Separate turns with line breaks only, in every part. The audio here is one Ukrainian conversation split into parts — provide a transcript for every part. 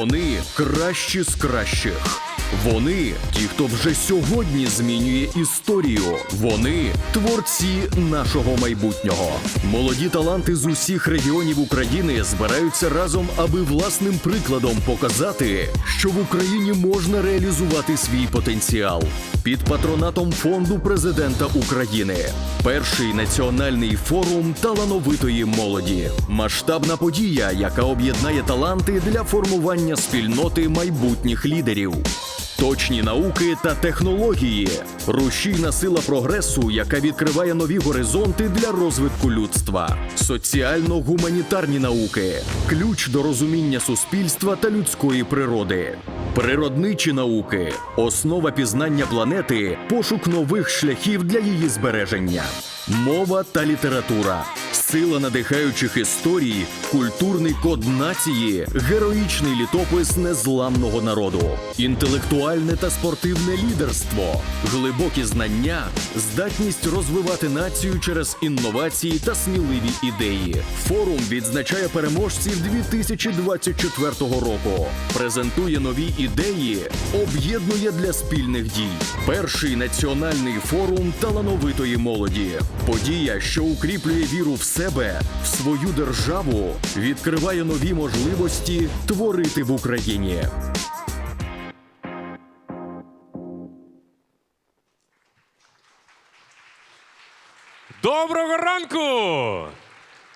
Вони кращі з кращих. Вони ті, хто вже сьогодні змінює історію. Вони творці нашого майбутнього. Молоді таланти з усіх регіонів України збираються разом, аби власним прикладом показати, що в Україні можна реалізувати свій потенціал. Під патронатом фонду президента України. Перший національний форум талановитої молоді. Масштабна подія, яка об'єднає таланти для формування спільноти майбутніх лідерів. Точні науки та технології, рушійна сила прогресу, яка відкриває нові горизонти для розвитку людства, соціально-гуманітарні науки, ключ до розуміння суспільства та людської природи, природничі науки, основа пізнання планети, пошук нових шляхів для її збереження, мова та література. Сила надихаючих історій, культурний код нації, героїчний літопис незламного народу, інтелектуальне та спортивне лідерство, глибокі знання, здатність розвивати націю через інновації та сміливі ідеї. Форум відзначає переможців 2024 року, презентує нові ідеї, об'єднує для спільних дій. Перший національний форум талановитої молоді. Подія, що укріплює віру в себе, в свою державу, відкриває нові можливості творити в Україні.
Доброго ранку!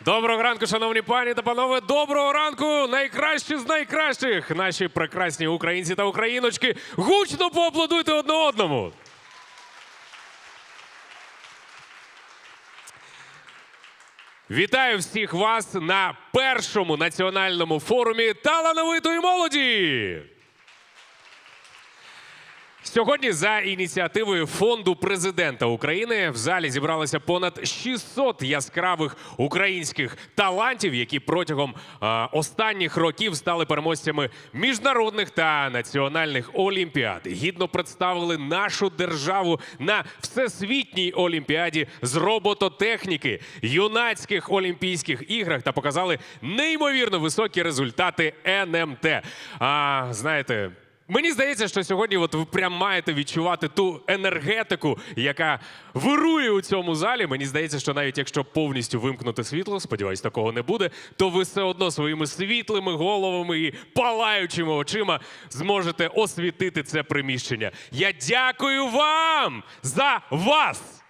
Доброго ранку, шановні пані та панове. Доброго ранку! Найкращі з найкращих! Наші прекрасні українці та україночки. Гучно поаплодуйте одне одному. Вітаю всіх вас на першому національному форумі талановитої молоді. Сьогодні за ініціативою фонду президента України в залі зібралося понад 600 яскравих українських талантів, які протягом е, останніх років стали переможцями міжнародних та національних олімпіад. Гідно представили нашу державу на всесвітній олімпіаді з робототехніки, юнацьких олімпійських іграх та показали неймовірно високі результати НМТ. А знаєте. Мені здається, що сьогодні от ви прям маєте відчувати ту енергетику, яка вирує у цьому залі. Мені здається, що навіть якщо повністю вимкнути світло, сподіваюсь, такого не буде, то ви все одно своїми світлими головами і палаючими очима зможете освітити це приміщення. Я дякую вам за вас!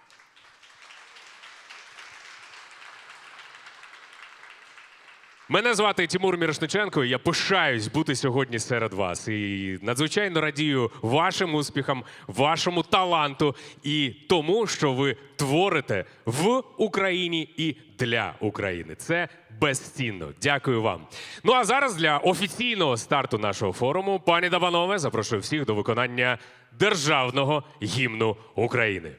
Мене звати Тимур Мірошниченко, я пишаюсь бути сьогодні серед вас. І надзвичайно радію вашим успіхам, вашому таланту і тому, що ви творите в Україні і для України. Це безцінно. Дякую вам. Ну а зараз для офіційного старту нашого форуму, пані та панове, запрошую всіх до виконання державного гімну України.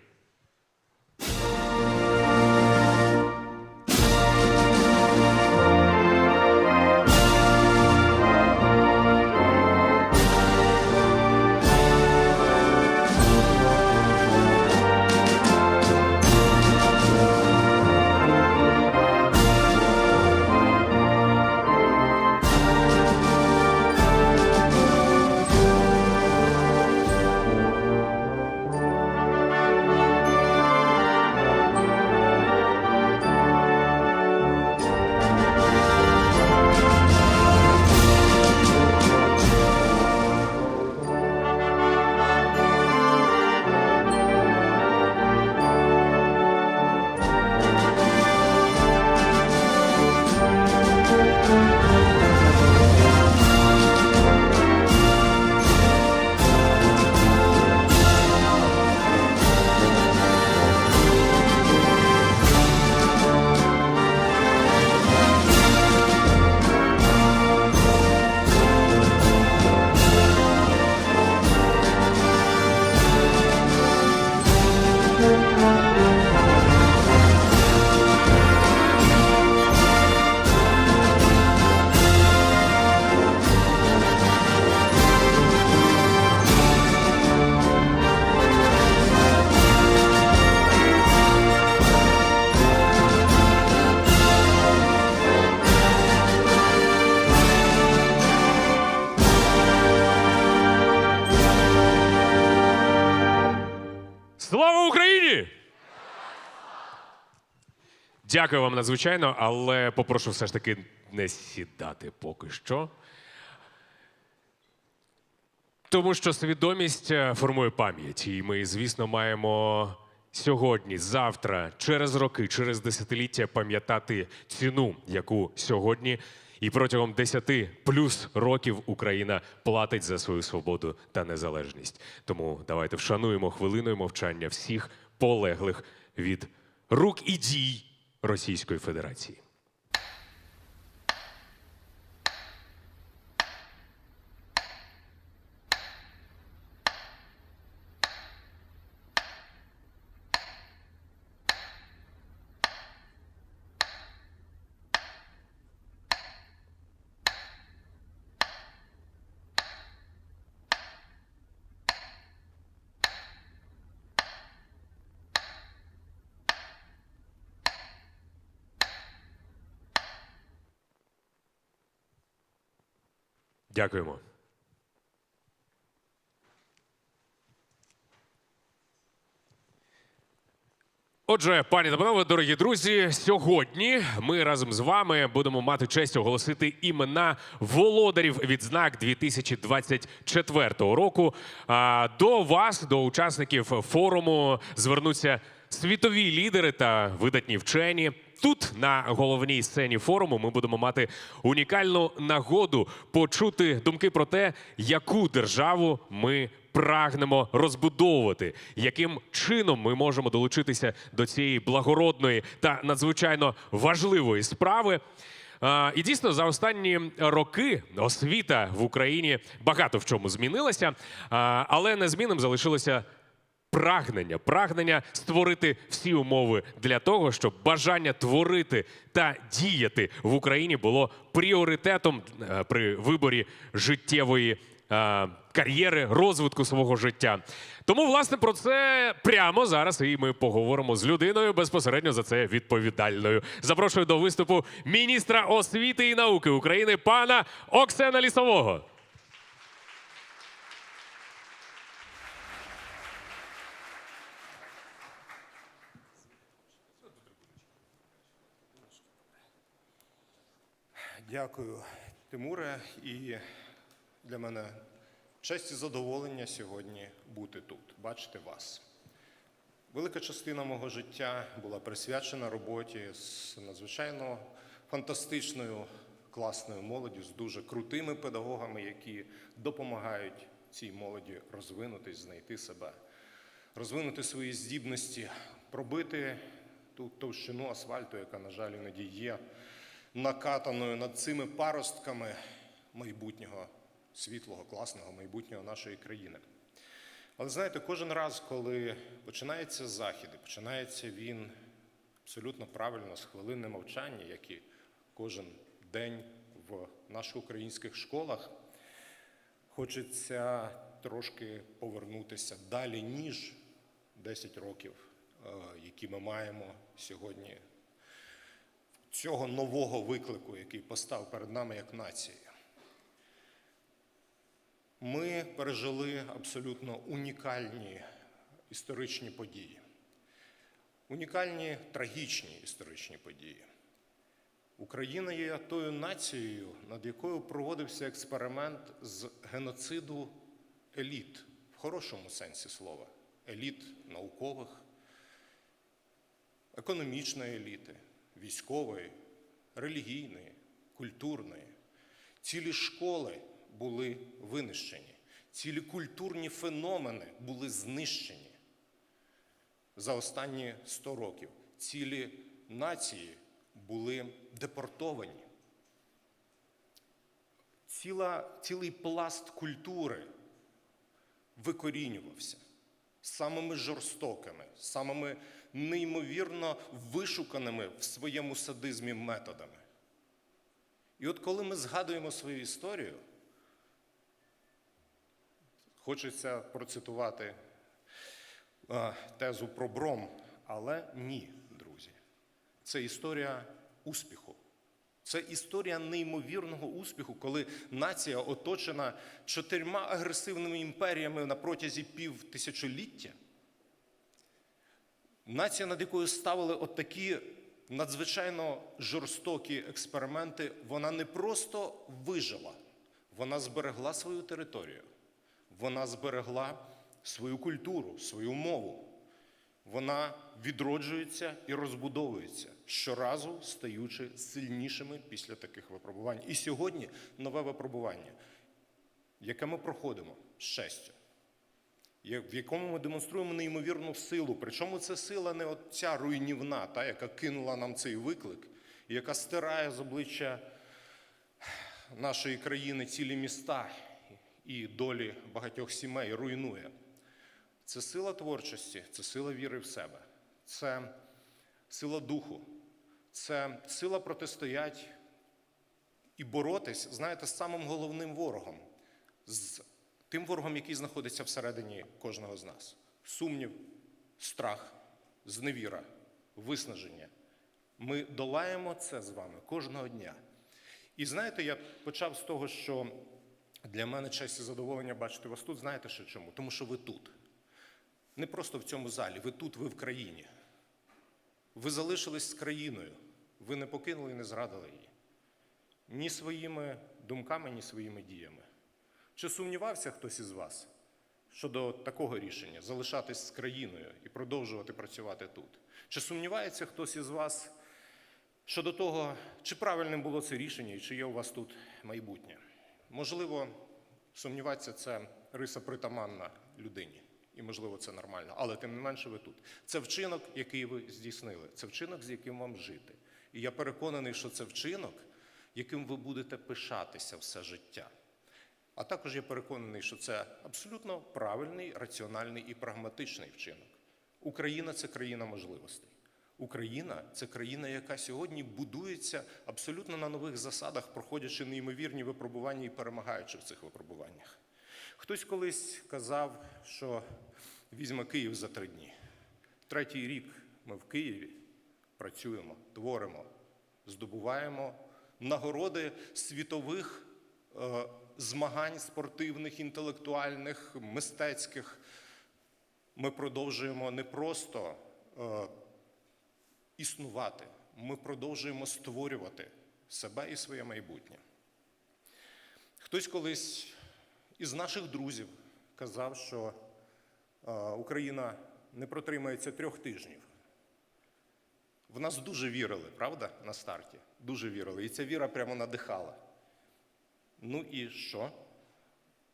Дякую вам надзвичайно, але попрошу все ж таки не сідати поки що. Тому що свідомість е, формує пам'ять, і ми, звісно, маємо сьогодні, завтра, через роки, через десятиліття пам'ятати ціну, яку сьогодні і протягом 10 плюс років Україна платить за свою свободу та незалежність. Тому давайте вшануємо хвилиною мовчання всіх полеглих від рук і дій Російської Федерації. Дякуємо. Отже, пані та панове, дорогі друзі, сьогодні ми разом з вами будемо мати честь оголосити імена володарів відзнак 2024 року. А, До вас, до учасників форуму, звернуться світові лідери та видатні вчені. Тут на головній сцені форуму ми будемо мати унікальну нагоду почути думки про те, яку державу ми прагнемо розбудовувати, яким чином ми можемо долучитися до цієї благородної та надзвичайно важливої справи. І дійсно за останні роки освіта в Україні багато в чому змінилася, але незмінним залишилося прагнення, прагнення створити всі умови для того, щоб бажання творити та діяти в Україні було пріоритетом е, при виборі життєвої е, кар'єри, розвитку свого життя. Тому, власне, про це прямо зараз і ми поговоримо з людиною безпосередньо за це відповідальною. Запрошую до виступу міністра освіти і науки України пана Оксена Лісового.
Дякую, Тимуре. І для мене честь і задоволення сьогодні бути тут, бачити вас. Велика частина мого життя була присвячена роботі з надзвичайно фантастичною, класною молоддю, з дуже крутими педагогами, які допомагають цій молоді розвинутись, знайти себе, розвинути свої здібності, пробити ту товщину асфальту, яка, на жаль, іноді є накатаною над цими паростками майбутнього світлого, класного майбутнього нашої країни. Але знаєте, кожен раз, коли починається захід, і починається він абсолютно правильно з хвилини мовчання, як і кожен день в наших українських школах, хочеться трошки повернутися далі, ніж 10 років, е, які ми маємо сьогодні цього нового виклику, який постав перед нами як нація. Ми пережили абсолютно унікальні історичні події, унікальні трагічні історичні події. Україна є тою нацією, над якою проводився експеримент з геноциду еліт, в хорошому сенсі слова, еліт наукових, економічної еліти, військової, релігійної, культурної. Цілі школи були винищені, цілі культурні феномени були знищені за останні 100 років. Цілі нації були депортовані. Ціла, цілий пласт культури викорінювався самими жорстокими, самими неймовірно вишуканими в своєму садизмі методами. І от коли ми згадуємо свою історію, хочеться процитувати е, тезу про бром, але ні, друзі. Це історія успіху. Це історія неймовірного успіху, коли нація оточена чотирма агресивними імперіями на протязі пів тисячоліття. Нація, над якою ставили от такі надзвичайно жорстокі експерименти, вона не просто вижила, вона зберегла свою територію, вона зберегла свою культуру, свою мову. Вона відроджується і розбудовується щоразу стаючи сильнішими після таких випробувань. І сьогодні нове випробування, яке ми проходимо з честю, в якому ми демонструємо неймовірну силу. Причому це сила не от ця руйнівна, та, яка кинула нам цей виклик, яка стирає з обличчя нашої країни цілі міста і долі багатьох сімей, руйнує. Це сила творчості, це сила віри в себе, це сила духу, це сила протистоять і боротись, знаєте, з самим головним ворогом, тим ворогом, який знаходиться всередині кожного з нас. Сумнів, страх, зневіра, виснаження. Ми долаємо це з вами кожного дня. І знаєте, я почав з того, що для мене честь і задоволення бачити вас тут. Знаєте що чому? Тому що ви тут. Не просто в цьому залі, ви тут, ви в країні. Ви залишились з країною, ви не покинули і не зрадили її. Ні своїми думками, ні своїми діями. Чи сумнівався хтось із вас щодо такого рішення залишатись з країною і продовжувати працювати тут? Чи сумнівається хтось із вас щодо того, чи правильним було це рішення і чи є у вас тут майбутнє? Можливо, сумніватися це риса притаманна людині. І, можливо, це нормально, але тим не менше ви тут. Це вчинок, який ви здійснили. Це вчинок, з яким вам жити. І я переконаний, що це вчинок, яким ви будете пишатися все життя. А також я переконаний, що це абсолютно правильний, раціональний і прагматичний вчинок. Україна це країна можливостей. Україна це країна, яка сьогодні будується абсолютно на нових засадах, проходячи неймовірні випробування і перемагаючи в цих випробуваннях. Хтось колись казав, що візьме Київ за три дні. Третій рік ми в Києві працюємо, творимо, здобуваємо нагороди світових е, змагань спортивних, інтелектуальних, мистецьких. Ми продовжуємо не просто е, існувати, ми продовжуємо створювати себе і своє майбутнє. Хтось колись із наших друзів казав, що е, Україна не протримається трьох тижнів. В нас дуже вірили, правда, на старті? Дуже вірили. І ця віра прямо надихала. Ну і що?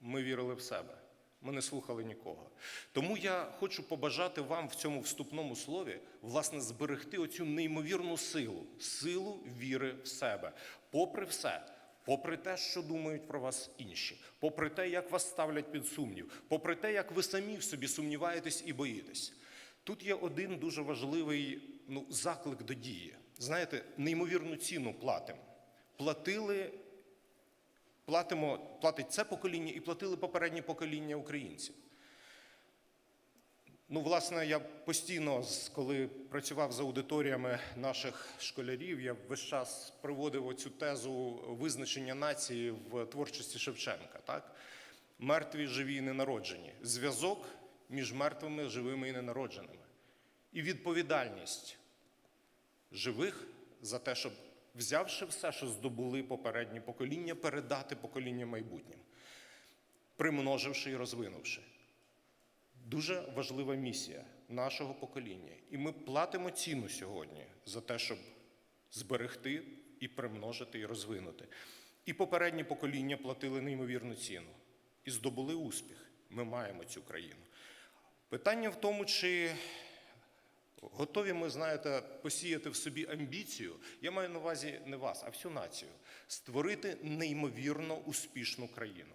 Ми вірили в себе. Ми не слухали нікого. Тому я хочу побажати вам в цьому вступному слові, власне, зберегти оцю неймовірну силу, силу віри в себе. Попри все, попри те, що думають про вас інші, попри те, як вас ставлять під сумнів, попри те, як ви самі в собі сумніваєтесь і боїтесь. Тут є один дуже важливий ну, заклик до дії. Знаєте, неймовірну ціну платимо. Платили платимо, платить це покоління і платили попередні покоління українців. Ну, власне, я постійно, коли працював з аудиторіями наших школярів, я весь час приводив оцю тезу визначення нації в творчості Шевченка. Так? Мертві, живі і ненароджені. Зв'язок між мертвими, живими і ненародженими. І відповідальність живих за те, щоб, взявши все, що здобули попередні покоління, передати покоління майбутнім, примноживши і розвинувши. Дуже важлива місія нашого покоління. І ми платимо ціну сьогодні за те, щоб зберегти і примножити і розвинути. І попередні покоління платили неймовірну ціну і здобули успіх. Ми маємо цю країну. Питання в тому, чи Готові ми, знаєте, посіяти в собі амбіцію. Я маю на увазі не вас, а всю націю. Створити неймовірно успішну країну.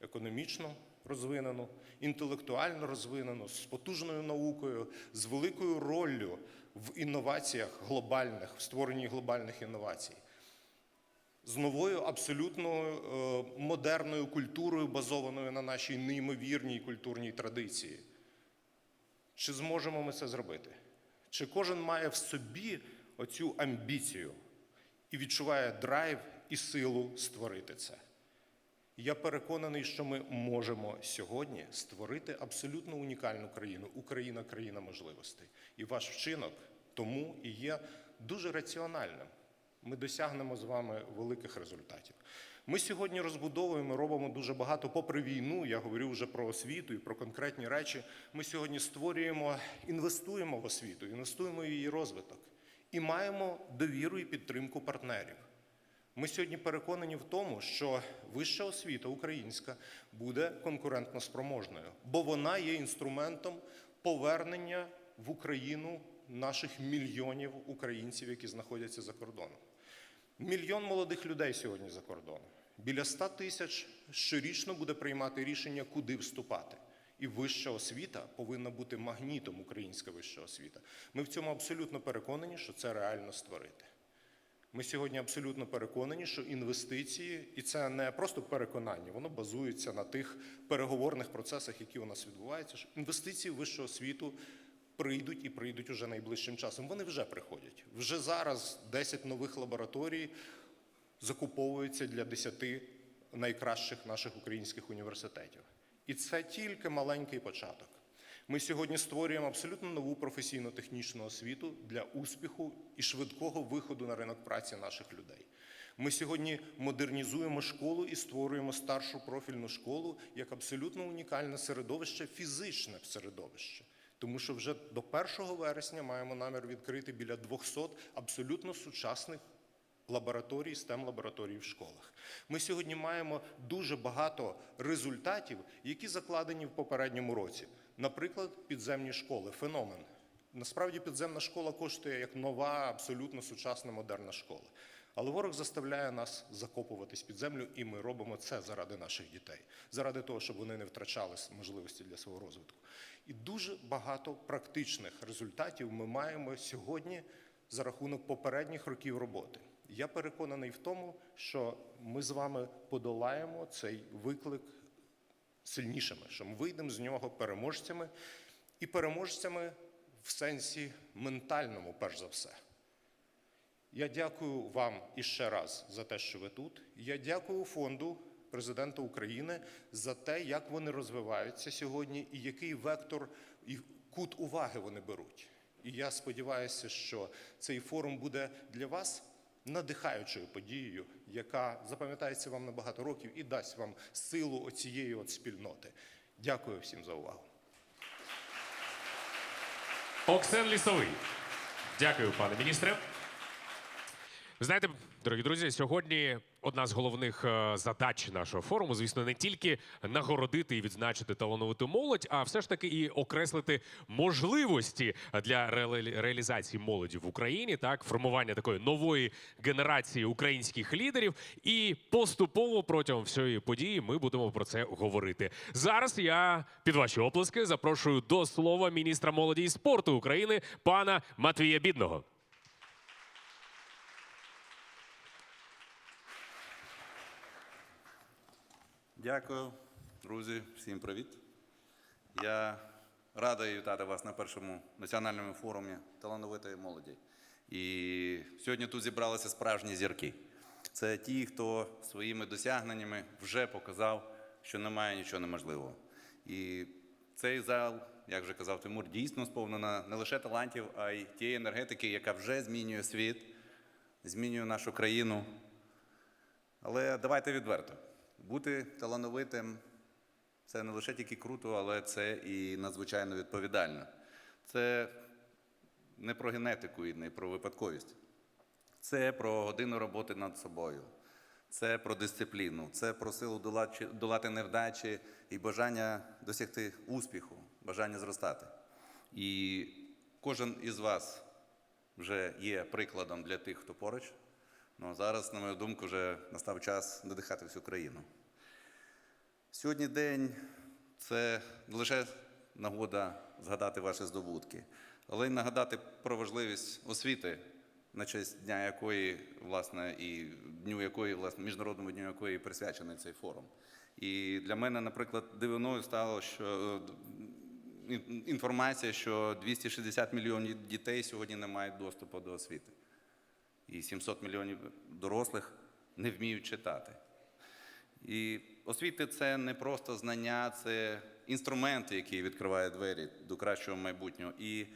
Економічно розвинену, інтелектуально розвинену, з потужною наукою, з великою роллю в інноваціях глобальних, в створенні глобальних інновацій. З новою абсолютно е, модерною культурою, базованою на нашій неймовірній культурній традиції. Чи зможемо ми це зробити? Чи кожен має в собі оцю амбіцію і відчуває драйв і силу створити це? Я переконаний, що ми можемо сьогодні створити абсолютно унікальну країну. Україна країна можливостей. І ваш вчинок тому і є дуже раціональним. Ми досягнемо з вами великих результатів. Ми сьогодні розбудовуємо, робимо дуже багато попри війну. Я говорю вже про освіту і про конкретні речі. Ми сьогодні створюємо, інвестуємо в освіту, інвестуємо в її розвиток і маємо довіру і підтримку партнерів. Ми сьогодні переконані в тому, що вища освіта українська буде конкурентно спроможною, бо вона є інструментом повернення в Україну наших мільйонів українців, які знаходяться за кордоном. Мільйон молодих людей сьогодні за кордоном. Біля 100 тисяч щорічно буде приймати рішення, куди вступати. І вища освіта повинна бути магнітом українська вища освіта. Ми в цьому абсолютно переконані, що це реально створити. Ми сьогодні абсолютно переконані, що інвестиції, і це не просто переконання, воно базується на тих переговорних процесах, які у нас відбуваються. що Інвестиції в вищу освіту прийдуть і прийдуть уже найближчим часом. Вони вже приходять. Вже зараз 10 нових лабораторій закуповуються для 10 найкращих наших українських університетів. І це тільки маленький початок. Ми сьогодні створюємо абсолютно нову професійно-технічну освіту для успіху і швидкого виходу на ринок праці наших людей. Ми сьогодні модернізуємо школу і створюємо старшу профільну школу як абсолютно унікальне середовище, фізичне середовище. Тому що вже до 1 вересня маємо намір відкрити біля 200 абсолютно сучасних лабораторій, stem лабораторій в школах. Ми сьогодні маємо дуже багато результатів, які закладені в попередньому році. Наприклад, підземні школи феномен. Насправді підземна школа коштує як нова, абсолютно сучасна модерна школа. Але ворог заставляє нас закопуватись під землю, і ми робимо це заради наших дітей, заради того, щоб вони не втрачали можливості для свого розвитку. Дуже багато практичних результатів ми маємо сьогодні за рахунок попередніх років роботи. Я переконаний в тому, що ми з вами подолаємо цей виклик сильнішими, що ми вийдемо з нього переможцями і переможцями в сенсі ментальному, перш за все. Я дякую вам іще раз за те, що ви тут. Я дякую фонду президента України за те, як вони розвиваються сьогодні, і який вектор і кут уваги вони беруть. І я сподіваюся, що цей форум буде для вас надихаючою подією, яка запам'ятається вам на багато років і дасть вам силу оцієї от спільноти. Дякую всім за увагу.
Оксен Лісовий. Дякую, пане міністре. Знаєте, дорогі друзі, сьогодні одна з головних е, задач нашого форуму, звісно, не тільки нагородити і відзначити талановиту молодь, а все ж таки і окреслити можливості для реалі- реалізації молоді в Україні, так формування такої нової генерації українських лідерів. І поступово протягом всієї події ми будемо про це говорити. Зараз я під ваші оплески запрошую до слова міністра молоді і спорту України пана Матвія Бідного.
Дякую, друзі, всім привіт. Я радий вітати вас на першому національному форумі талановитої молоді. І сьогодні тут зібралися справжні зірки. Це ті, хто своїми досягненнями вже показав, що немає нічого неможливого. І цей зал, як вже казав Тимур, дійсно сповнена не лише талантів, а й тієї енергетики, яка вже змінює світ, змінює нашу країну. Але давайте відверто. Бути талановитим це не лише тільки круто, але це і надзвичайно відповідально. Це не про генетику і не про випадковість. Це про годину роботи над собою, це про дисципліну, це про силу долати, невдачі і бажання досягти успіху, бажання зростати. І кожен із вас вже є прикладом для тих, хто поруч. Ну зараз, на мою думку, вже настав час надихати всю країну. Сьогодні день це не лише нагода згадати ваші здобутки, але й нагадати про важливість освіти, на честь дня якої, власне, і дню якої, власне, міжнародному дню якої присвячений цей форум. І для мене, наприклад, дивиною стало, що інформація, що 260 мільйонів дітей сьогодні не мають доступу до освіти і 700 мільйонів дорослих не вміють читати. І освіти це не просто знання, це інструменти, які відкривають двері до кращого майбутнього. І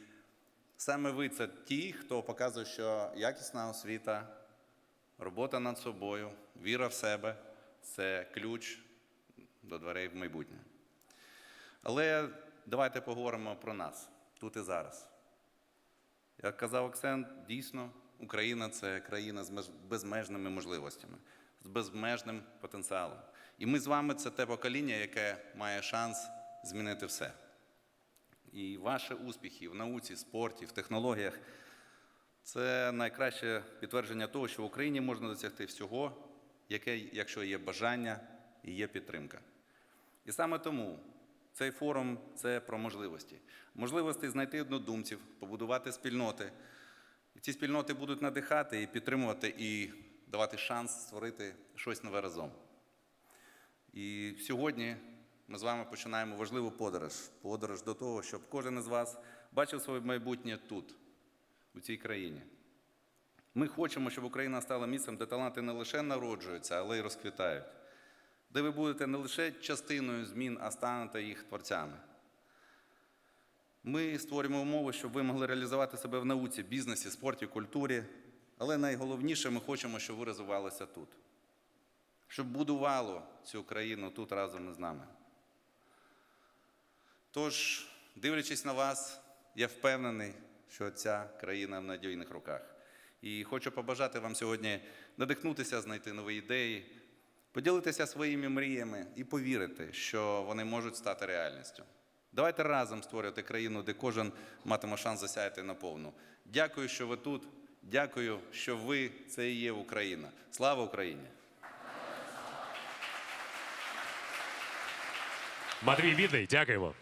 Саме ви це ті, хто показує, що якісна освіта, робота над собою, віра в себе це ключ до дверей в майбутнє. Але давайте поговоримо про нас тут і зараз. Як казав Оксен, дійсно, Україна це країна з безмежними можливостями, з безмежним потенціалом. І ми з вами це те покоління, яке має шанс змінити все. І ваші успіхи в науці, спорті, в технологіях це найкраще підтвердження того, що в Україні можна досягти всього, яке, якщо є бажання і є підтримка. І саме тому цей форум це про можливості. Можливості знайти однодумців, побудувати спільноти. Ці спільноти будуть надихати і підтримувати, і давати шанс створити щось нове разом. І сьогодні ми з вами починаємо важливу подорож. Подорож до того, щоб кожен із вас бачив своє майбутнє тут, у цій країні. Ми хочемо, щоб Україна стала місцем, де таланти не лише народжуються, але й розквітають, де ви будете не лише частиною змін, а станете їх творцями. Ми створюємо умови, щоб ви могли реалізувати себе в науці, бізнесі, спорті, культурі. Але найголовніше, ми хочемо, щоб ви розвивалися тут, щоб будувало цю країну тут разом із нами. Тож, дивлячись на вас, я впевнений, що ця країна в надійних руках. І хочу побажати вам сьогодні надихнутися, знайти нові ідеї, поділитися своїми мріями і повірити, що вони можуть стати реальністю. Давайте разом створювати країну, де кожен матиме шанс засяяти наповну. Дякую, що ви тут. Дякую, що ви це і є Україна. Слава Україні!
Матвій Бідний, дякуємо.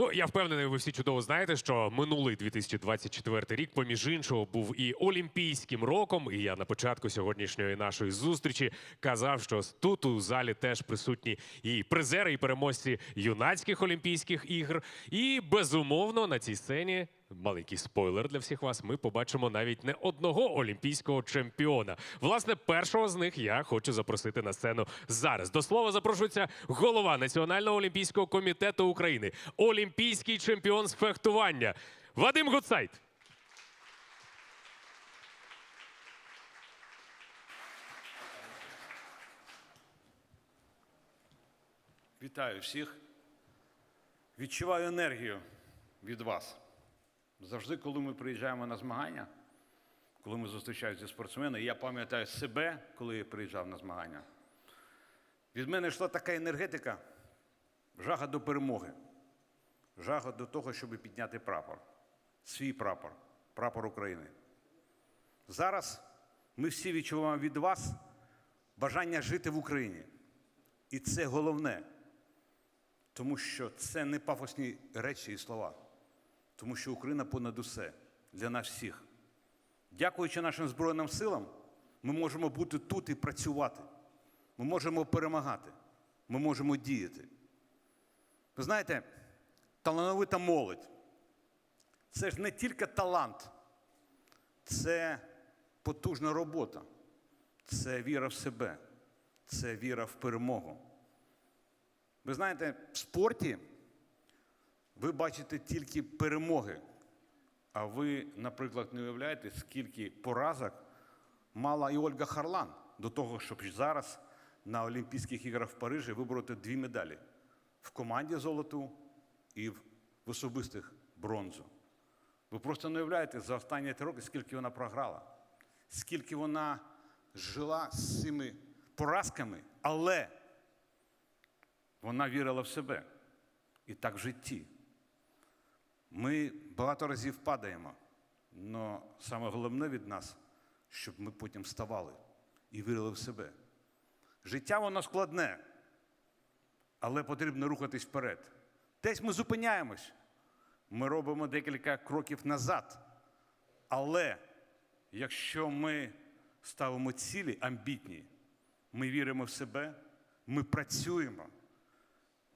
Ну, я впевнений, ви всі чудово знаєте, що минулий 2024 рік, поміж іншого, був і олімпійським роком. І я на початку сьогоднішньої нашої зустрічі казав, що тут у залі теж присутні і призери, і переможці юнацьких олімпійських ігр. І безумовно на цій сцені. Маленький спойлер для всіх вас. Ми побачимо навіть не одного олімпійського чемпіона. Власне, першого з них я хочу запросити на сцену зараз. До слова запрошується голова Національного олімпійського комітету України, олімпійський чемпіон з фехтування Вадим Гуцайт.
Вітаю всіх. Відчуваю енергію від вас. Завжди, коли ми приїжджаємо на змагання, коли ми зустрічаємося зі спортсменами, я пам'ятаю себе, коли я приїжджав на змагання. Від мене йшла така енергетика, жага до перемоги, жага до того, щоб підняти прапор, свій прапор, прапор України. Зараз ми всі відчуваємо від вас бажання жити в Україні. І це головне. Тому що це не пафосні речі і слова, тому що Україна понад усе для нас всіх. Дякуючи нашим Збройним силам, ми можемо бути тут і працювати. Ми можемо перемагати, ми можемо діяти. Ви знаєте, талановита молодь це ж не тільки талант, це потужна робота, це віра в себе, це віра в перемогу. Ви знаєте, в спорті ви бачите тільки перемоги. А ви, наприклад, не уявляєте, скільки поразок мала і Ольга Харлан до того, щоб зараз на Олімпійських іграх в Парижі вибороти дві медалі: в команді золоту і в особистих бронзу. Ви просто не уявляєте за останні три роки, скільки вона програла, скільки вона жила з цими поразками, але вона вірила в себе. І так в житті. Ми багато разів падаємо, але саме головне від нас, щоб ми потім вставали і вірили в себе. Життя воно складне, але потрібно рухатись вперед. Десь ми зупиняємось, ми робимо декілька кроків назад. Але якщо ми ставимо цілі амбітні, ми віримо в себе, ми працюємо,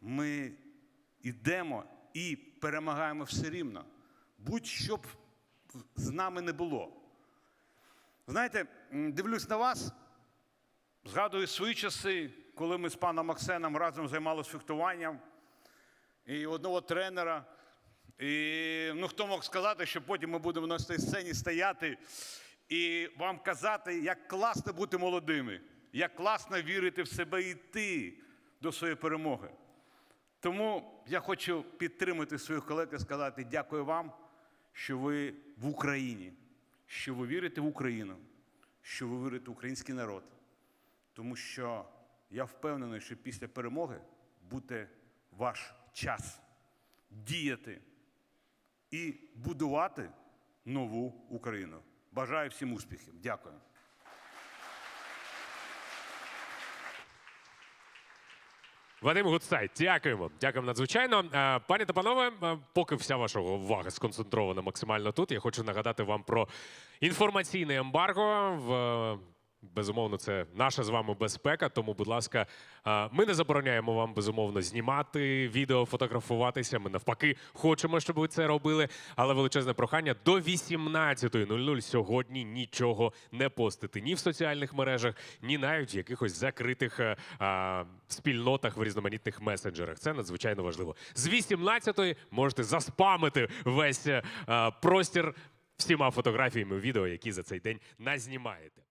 ми йдемо і перемагаємо все рівно. Будь-що б з нами не було. Знаєте, дивлюсь на вас, згадую свої часи, коли ми з паном Максеном разом займалися фехтуванням. І одного тренера І ну, хто мог сказати, що потім ми будемо на цій сцені стояти і вам казати, як класно бути молодими, як класно вірити в себе і йти до своєї перемоги. Тому я хочу підтримати своїх колег і сказати дякую вам, що ви в Україні, що ви вірите в Україну, що ви вірите в український народ. Тому що я впевнений, що після перемоги буде ваш час діяти і будувати нову Україну. Бажаю всім успіхів. Дякую.
Вадим Гуцай, дякуємо. Дякуємо надзвичайно. Е, Пані та панове, е, поки вся ваша увага сконцентрована максимально тут, я хочу нагадати вам про інформаційне ембарго. В е, Безумовно, це наша з вами безпека. Тому, будь ласка, ми не забороняємо вам безумовно знімати відео, фотографуватися. Ми навпаки хочемо, щоб ви це робили. Але величезне прохання до 18.00 сьогодні нічого не постити ні в соціальних мережах, ні навіть в якихось закритих е, а, спільнотах в різноманітних месенджерах. Це надзвичайно важливо. З 18.00 можете заспамити весь е, простір всіма фотографіями, відео, які за цей день назнімаєте.